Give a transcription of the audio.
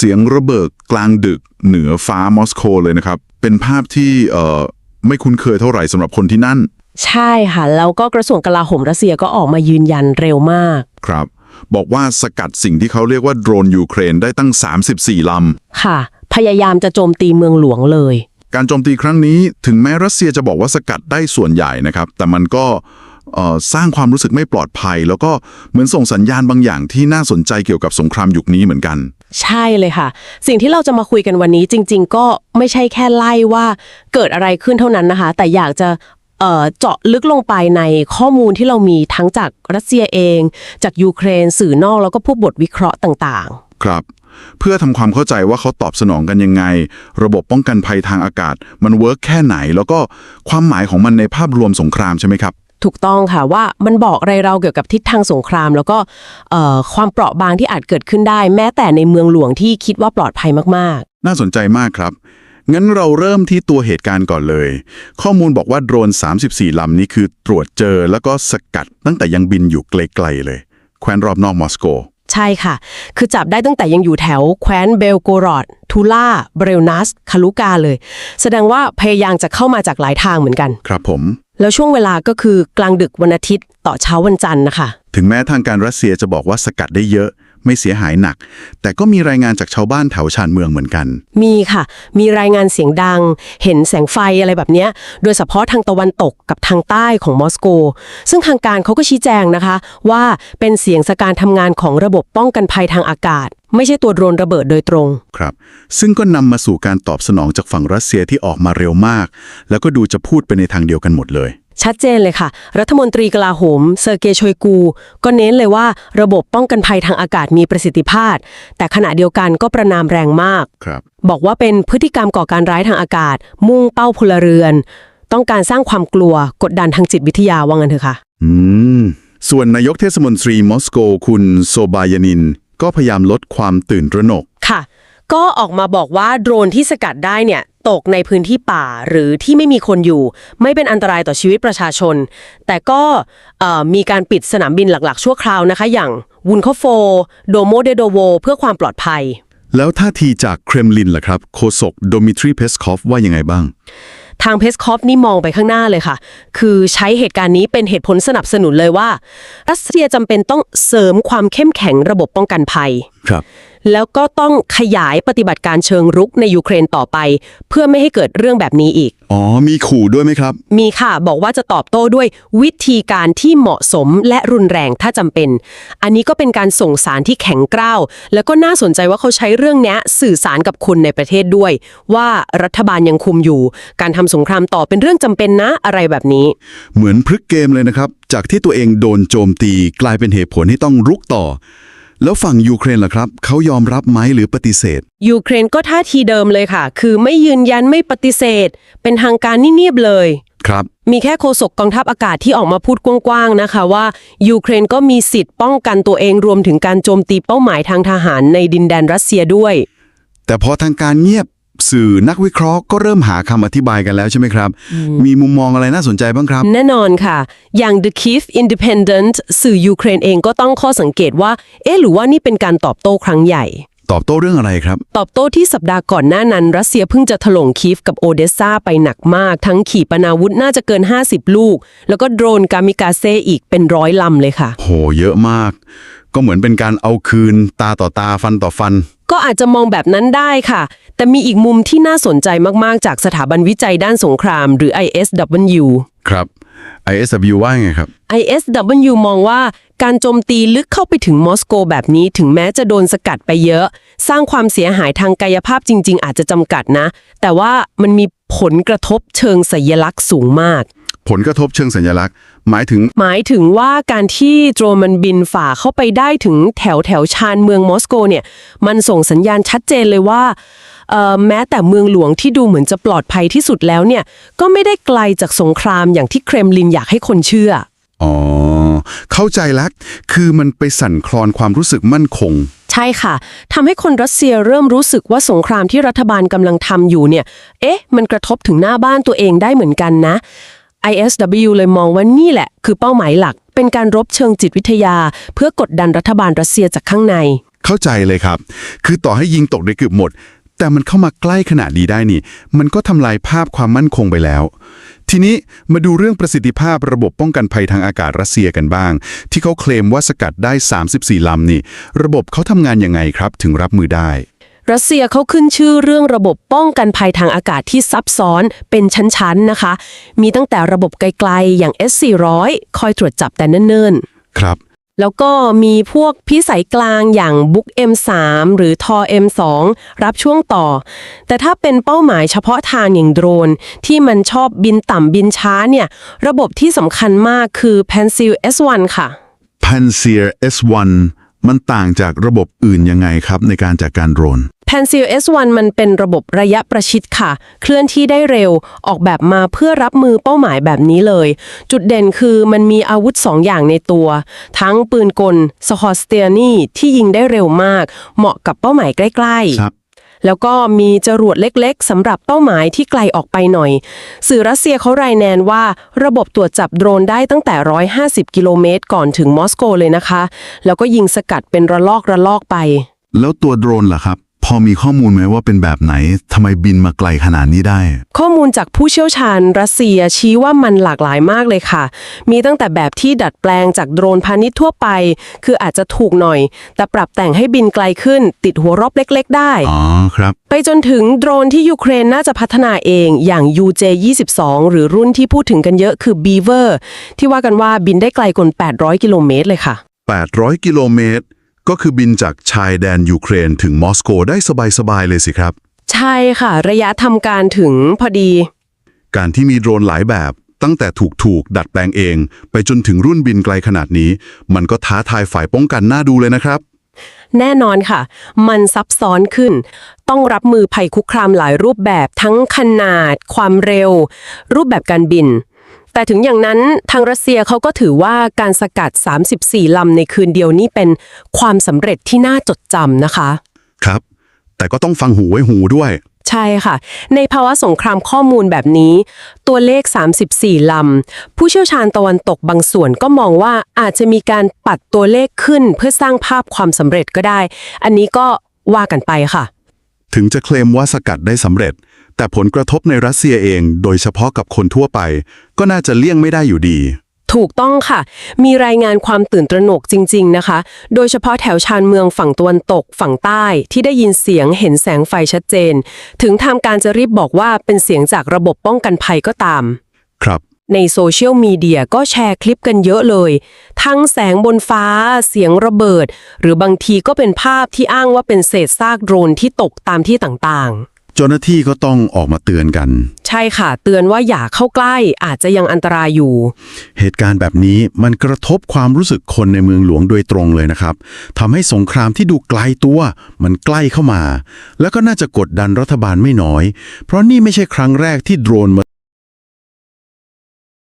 เสียงระเบิดกลางดึกเหนือฟ้ามอสโกเลยนะครับ เป็นภาพที่เอ่อไม่คุ้นเคยเท่าไหร่สำหรับคนที่นั่น ใช่ค่ะ แล้วก็กระทรวงกลาโหมรัสเซียก็ออกมายืนยันเร็วมาก ครับ บอกว่าสกัดสิ่งที่เขาเรียกว่าโดรนยูเครนได้ตั้ง 34 ลค่ะ พยายามจะโจมตีเมืองหลวงเลยำ การโจมตีครั้งนี้ถึงแม้รัสเซียจะบอกว่าสกัดได้ส่วนใหญ่นะครับ แต่มันก็เอ่อสร้างความรู้สึกไม่ปลอดภัย แล้วก็เหมือนส่งสัญญาณบางอย่างที่น่าสนใจเกี่ยวกับสงครามยุคนี้เหมือนกัน ใช่เลยค่ะ สิ่งที่เราจะมาคุยกันวันนี้จริง ๆ ก็ไม่ใช่แค่ไล่ว่าเกิดอะไรขึ้นเท่านั้นนะคะ แต่อยากจะเจาะลึกลงไปในข้อมูลที่เรามีทั้งจากรัสเซียเอง จากยูเครน สื่อนอกแล้วก็พวกบทวิเคราะห์ต่างๆ ครับ เพื่อทำความเข้าใจว่าเขาตอบสนองกันยังไง ระบบป้องกันภัยทางอากาศ มันเวิร์กแค่ไหน แล้วก็ความหมายของมันในภาพรวมสงครามใช่ไหมครับ ถูกต้องค่ะว่ามันบอกอะไรเราเกี่ยวกับทิศทางสงคราม แล้วก็เอ่อความเปราะบางที่อาจเกิดขึ้นได้ แม้แต่ในเมืองหลวงที่คิดว่าปลอดภัยมากน่าสนใจมากครับ งั้นเราเริ่มที่ตัวเหตุการณ์ก่อนเลย ข้อมูลบอกว่าโดรน 34 ลำนี้คือตรวจเจอแล้วก็สกัดตั้งแต่ยังบินอยู่ไกลๆเลย แคว้นรอบนอกมอสโกๆใช่ค่ะ คือจับได้ตั้งแต่ยังอยู่แถวแคว้นเบลโกรอด ทูล่า เบรลนัส คาลูกาเลย แสดงว่าพยายามจะเข้ามาจากหลายทางเหมือนกัน ครับผม แล้วช่วงเวลาก็คือกลางดึกวันอาทิตย์ต่อเช้าวันจันทร์นะคะ ถึงแม้ทางการรัสเซียจะบอกว่าสกัดได้เยอะ ไม่เสียหายหนัก แต่ก็มีรายงานจากชาวบ้านแถวชานเมืองเหมือนกัน มีค่ะ มีรายงานเสียงดัง เห็นแสงไฟอะไรแบบเนี้ย โดยเฉพาะทางตะวันตกกับทางใต้ของมอสโก ซึ่งทางการเขาก็ชี้แจงนะคะ ว่าเป็นเสียงสการทำงานของระบบป้องกันภัยทางอากาศ ไม่ใช่ตัวโดรนระเบิดโดยตรง ครับ ซึ่งก็นำมาสู่การตอบสนองจากฝั่งรัสเซียที่ออกมาเร็วมาก แล้วก็ดูจะพูดไปในทางเดียวกันหมดเลย ชัดเจนเลยค่ะ รัฐมนตรีกลาโหม เซอร์เกย์โชยกู ก็เน้นเลยว่าระบบป้องกันภัยทางอากาศมีประสิทธิภาพ แต่ขณะเดียวกันก็ประนามแรงมาก ครับ บอกว่าเป็นพฤติกรรมก่อการร้ายทางอากาศ มุ่งเป้าพลเรือน ต้องการสร้างความกลัวกดดันทางจิตวิทยาว่างั้นเถอะค่ะ อืม ส่วนนายกเทศมนตรีมอสโก คุณโซบายานิน ก็พยายามลดความตื่นตระหนก ค่ะ ก็ออกมาบอกว่าโดรนที่สกัดได้เนี่ยตกในพื้นที่ป่าหรือที่ไม่มีคนอยู่ ไม่เป็นอันตรายต่อชีวิตประชาชน แต่ก็เอ่อมีการปิดสนามบินหลักๆ ชั่วคราวนะคะ อย่างวุนคโฟ โดโมเดโดโว เพื่อความปลอดภัย แล้วท่าทีจากเครมลินล่ะครับ โฆษกโดมิทรีเพสคอฟว่ายังไงบ้าง ทางเพสคอฟนี่มองไปข้างหน้าเลยค่ะ คือใช้เหตุการณ์นี้เป็นเหตุผลสนับสนุนเลยว่า รัสเซียจำเป็นต้องเสริมความเข้มแข็งระบบป้องกันภัย ครับ แล้วก็ต้องขยายปฏิบัติการเชิงรุกในยูเครนต่อไป เพื่อไม่ให้เกิดเรื่องแบบนี้อีก อ๋อ มีขู่ด้วยไหมครับ มีค่ะ บอกว่าจะตอบโต้ด้วยวิธีการที่เหมาะสมและรุนแรงถ้าจำเป็น อันนี้ก็เป็นการส่งสารที่แข็งกร้าว แล้วก็น่าสนใจว่าเขาใช้เรื่องเนี้ยสื่อสารกับคนในประเทศด้วย ว่ารัฐบาลยังคุมอยู่ การทำสงครามต่อเป็นเรื่องจำเป็นนะอะไรแบบนี้ เหมือนพลึกเกมเลยนะครับ จากที่ตัวเองโดนโจมตีกลายเป็นเหตุผลให้ต้องรุกต่อ แล้วฝั่งยูเครนล่ะครับ เขายอมรับไหมหรือปฏิเสธ ยูเครนก็ท่าทีเดิมเลยค่ะ คือไม่ยืนยันไม่ปฏิเสธ เป็นทางการนิ่เนียบเลย ครับ มีแค่โฆษกกองทัพอากาศที่ออกมาพูดกว้างๆนะคะว่า ยูเครนก็มีสิทธิ์ป้องกันตัวเองรวมถึงการโจมตีเป้าหมายทางทหารในดินแดนรัสเซียด้วย แต่พอทางการเงียบ สื่อนักวิเคราะห์ก็เริ่มหาคำอธิบายกันแล้วใช่ไหมครับ มีมุมมองอะไรน่าสนใจบ้างครับ แน่นอนค่ะ อย่าง The Kiev Independent สื่อยูเครนเองก็ตั้งข้อสังเกตว่า เอ๊ะหรือว่านี่เป็นการตอบโต้ครั้งใหญ่ ตอบโต้เรื่องอะไรครับ ตอบโต้ที่สัปดาห์ก่อนหน้านั้น รัสเซียเพิ่งจะถล่มคีฟกับโอเดสซาไปหนักมาก ทั้งขีปนาวุธน่าจะเกิน 50 ลูก แล้วก็โดรนกามิกาเซอีกเป็นร้อยลำเลยค่ะ โห เยอะมาก ก็เหมือนเป็นการเอาคืนตาต่อตาฟันต่อฟัน ก็อาจจะมองแบบนั้นได้ค่ะ แต่มีอีกมุมที่น่าสนใจมาก ๆ จากสถาบันวิจัยด้านสงคราม หรือ ISW ครับ ISW ว่าไงครับ ISW มองว่าการโจมตีลึกเข้าไปถึงมอสโกแบบนี้ถึงแม้จะโดนสกัดไปเยอะ สร้างความเสียหายทางกายภาพจริง ๆ อาจจะจำกัดนะ แต่ว่ามันมีผลกระทบเชิงสัญลักษณ์สูงมาก ผลกระทบเชิงสัญลักษณ์ หมายถึงหมายถึงว่าการที่โดรนมันบินฝ่าเข้าไปได้ถึงแถวแถวชานเมืองมอสโกเนี่ยมันส่งสัญญาณชัดเจนเลยว่าเอ่อแม้แต่เมืองหลวงที่ดูเหมือนจะปลอดภัยที่สุดแล้วเนี่ยก็ไม่ได้ไกลจากสงครามอย่างที่เครมลินอยากให้คนเชื่อ อ๋อ เข้าใจแล้วคือมันไปสั่นคลอนความรู้สึกมั่นคง ใช่ค่ะทำให้คนรัสเซียเริ่มรู้สึกว่าสงครามที่รัฐบาลกำลังทำอยู่เนี่ย เอ๊ะ มันกระทบถึงหน้าบ้านตัวเองได้เหมือนกันนะ ISW เลยมองว่านี่แหละ คือเป้าหมายหลัก เป็นการรบเชิงจิตวิทยา เพื่อกดดันรัฐบาลรัสเซียจากข้างใน เข้าใจเลยครับ คือต่อให้ยิงตกได้เกือบหมด แต่มันเข้ามาใกล้ขนาดนี้ได้นี่ มันก็ทำลายภาพความมั่นคงไปแล้ว ทีนี้มาดูเรื่องประสิทธิภาพระบบป้องกันภัยทางอากาศรัสเซียกันบ้าง ที่เขาเคลมว่าสกัดได้ 34ลำนี่ ระบบเขาทำงานยังไงครับ ถึงรับมือได้ รัสเซียเขาขึ้นชื่อเรื่องระบบป้องกันภัยทางอากาศที่ซับซ้อนเป็นชั้นๆนะคะ มีตั้งแต่ระบบไกลๆอย่าง S400 คอยตรวจจับแต่เนิ่นๆ ครับ แล้วก็มีพวกพิสัยกลางอย่างบุ๊ก M3 หรือทอ M2 รับช่วงต่อ แต่ถ้าเป็นเป้าหมายเฉพาะทางอย่างโดรน ที่มันชอบบินต่ำบินช้าเนี่ย ระบบที่สำคัญมากคือ Pencil S1 ค่ะ Panseer S1 มันต่างจากระบบอื่นยังไงครับในการจัดการโดรน Pencil S1 มันเป็นระบบระยะประชิดค่ะ เคลื่อนที่ได้เร็ว ออกแบบมาเพื่อรับมือเป้าหมายแบบนี้เลย จุดเด่นคือมันมีอาวุธ 2 อย่างในตัว ทั้งปืนกลสคอสเตียนีที่ยิงได้เร็วมาก เหมาะกับเป้าหมายใกล้ ๆ ครับ แล้วก็มีจรวดเล็กๆสำหรับเป้าหมายที่ไกลออกไปหน่อย สื่อรัสเซียเขารายงานว่า ระบบตรวจจับโดรนได้ตั้งแต่ 150 กิโลเมตรก่อนถึงมอสโกเลยนะคะ แล้วก็ยิงสกัดเป็นระลอกระลอกไป แล้วตัวโดรนล่ะครับพ อมีข้อมูลไหมว่าเป็นแบบไหนทำไมบินมาไกลขนาดนี้ได้ ข้อมูลจากผู้เชี่ยวชาญรัสเซียชี้ว่ามันหลากหลายมากเลยค่ะ มีตั้งแต่แบบที่ดัดแปลงจากโดรนพาณิชย์ทั่วไป คืออาจจะถูกหน่อย แต่ปรับแต่งให้บินไกลขึ้น ติดหัวรบเล็ก ๆ ได้ อ๋อครับ ไปจนถึงโดรนที่ยูเครนน่าจะพัฒนาเองอย่าง UJ22 หรือรุ่นที่พูดถึงกันเยอะคือ Beaver ที่ว่ากันว่าบินได้ไกลกว่า800 กิโลเมตรเลยค่ะ 800 กิโลเมตร ก็คือบินจากชายแดนยูเครนถึงมอสโกได้สบายๆเลยสิครับ ใช่ค่ะ ระยะทำการถึงพอดี การที่มีโดรนหลายแบบ ตั้งแต่ถูกถูกๆดัดแปลงเอง ไปจนถึงรุ่นบินไกลขนาดนี้ มันก็ท้าทายฝ่ายป้องกันน่าดูเลยนะครับ แน่นอนค่ะ มันซับซ้อนขึ้น ต้องรับมือภัยคุกคามหลายรูปแบบทั้งขนาด ความเร็ว รูปแบบการบิน แต่ถึงอย่างนั้นทางรัสเซียเขาก็ถือว่าการสกัด 34 ลำในคืนเดียวนี้เป็นความสำเร็จที่น่าจดจำนะคะ ครับ แต่ก็ต้องฟังหูไว้หูด้วย ใช่ค่ะ ในภาวะสงครามข้อมูลแบบนี้ ตัวเลข 34 ลำ ผู้เชี่ยวชาญตะวันตกบางส่วนก็มองว่าอาจจะมีการปัดตัวเลขขึ้นเพื่อสร้างภาพความสำเร็จก็ได้ อันนี้ก็ว่ากันไปค่ะ ถึงจะเคลมว่าสกัดได้สำเร็จ แต่ผลกระทบในรัสเซียเอง โดยเฉพาะกับคนทั่วไป ก็น่าจะเลี่ยงไม่ได้อยู่ดี ถูกต้องค่ะ มีรายงานความตื่นตระหนกจริง ๆ นะคะ โดยเฉพาะแถวชานเมืองฝั่งตะวันตก ฝั่งใต้ที่ได้ยินเสียงเห็นแสงไฟชัดเจน ถึงทางการจะรีบบอกว่าเป็นเสียงจากระบบป้องกันภัยก็ตาม ครับในโซเชียลมีเดียก็แชร์คลิปกันเยอะเลย ทั้งแสงบนฟ้า เสียงระเบิด หรือบางทีก็เป็นภาพที่อ้างว่าเป็นเศษซากโดรนที่ตกตามที่ต่างๆ เจ้าหน้าที่ก็ต้องออกมาเตือนกัน ใช่ค่ะ เตือนว่าอย่าเข้าใกล้อาจจะยังอันตรายอยู่ เหตุการณ์แบบนี้มันกระทบความรู้สึกคนในเมืองหลวงโดยตรงเลยนะครับทำให้สงครามที่ดูไกลตัว มันใกล้เข้ามา แล้วก็น่าจะกดดันรัฐบาลไม่น้อย เพราะนี่ไม่ใช่ครั้งแรกที่โดรนมา